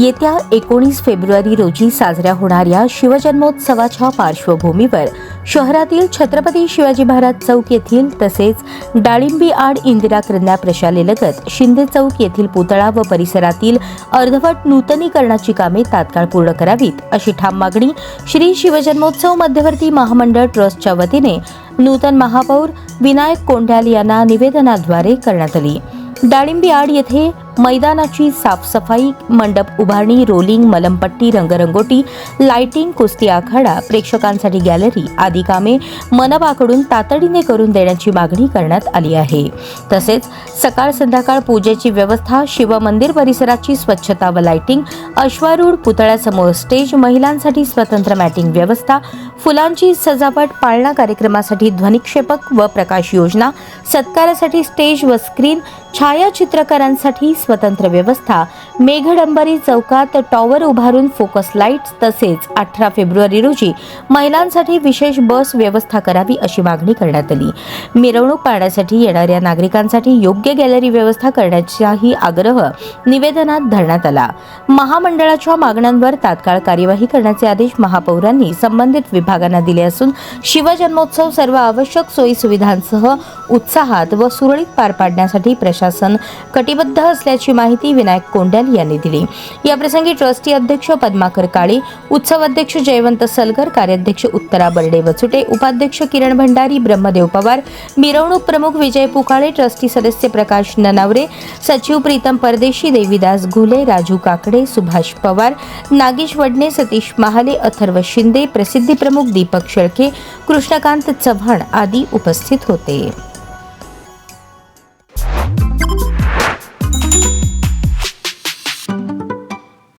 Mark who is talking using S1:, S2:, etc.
S1: येत्या एकोणीस फेब्रुवारी रोजी साजऱ्या होणाऱ्या शिवजन्मोत्सवाच्या पार्श्वभूमीवर शहरातील छत्रपती शिवाजी महाराज चौक येथील तसेच डाळिंबी आड इंदिरा कन्या प्रशालेलगत शिंदे चौक येथील पुतळा व परिसरातील अर्धवट नूतनीकरणाची कामे तात्काळ पूर्ण करावीत अशी ठाम मागणी श्री शिवजन्मोत्सव मध्यवर्ती महामंडळ ट्रस्टच्या वतीने नूतन महापौर विनायक कोंढाल यांना निवेदनाद्वारे करण्यात आली. डाळिंबी आड येथे मैदानाची साफसफाई मंडप उभारणी रोलिंग मलमपट्टी रंगरंगोटी लाइटिंग कुस्ती आखाडा प्रेक्षकांसाठी गॅलरी आदी कामे मनपाकडून तातडीने करून देण्याची मागणी करण्यात आली आहे. तसेच सकाळ संध्याकाळ पूजेची व्यवस्था शिवमंदिर परिसराची स्वच्छता व लाइटिंग अश्वारूढ पुतळ्यासमोर स्टेज महिलांसाठी स्वतंत्र मॅटिंग व्यवस्था फुलांची सजावट पाळणा कार्यक्रमासाठी ध्वनिक्षेपक व प्रकाश योजना सत्कारासाठी स्टेज व स्क्रीन छायाचित्रकारांसाठी स्वतंत्र व्यवस्था. मेघडंबरी चौकात टॉवर उभारून फोकस लाईट्स तसेच अठरा फेब्रुवारी रोजी महिलांसाठी विशेष बस व्यवस्था करावी अशी मागणी करण्यात आली. मिरवणूक पाहण्यासाठी येणाऱ्या नागरिकांसाठी योग्य गॅलरी व्यवस्था करण्याचाही आग्रह निवेदनात धरण्यात आला. महामंडळाच्या मागण्यांवर तात्काळ कार्यवाही करण्याचे आदेश महापौरांनी संबंधित विभागांना दिले असून शिवजन्मोत्सव सर्व आवश्यक सोयी सुविधांसह उत्साहात व सुरळीत पार पाडण्यासाठी प्रशासन कटिबद्ध असल्याची माहिती विनायक कोंडल यांनी दिली. याप्रसंगी ट्रस्टी अध्यक्ष पद्माकर काळे उत्सव अध्यक्ष जयवंत सलगर कार्याध्यक्ष उत्तरा बर्डे वचुटे उपाध्यक्ष किरण भंडारी ब्रह्मदेव पवार मिरवणूक प्रमुख विजय पुकाळे ट्रस्टी सदस्य प्रकाश ननावरे सचिव प्रीतम परदेशी देवीदास घुले राजू काकडे सुभाष पवार नागेश वडणे सतीश महाले अथर्व शिंदे प्रसिद्धी प्रमुख दीपक शेळके कृष्णकांत चव्हाण आदी उपस्थित होते.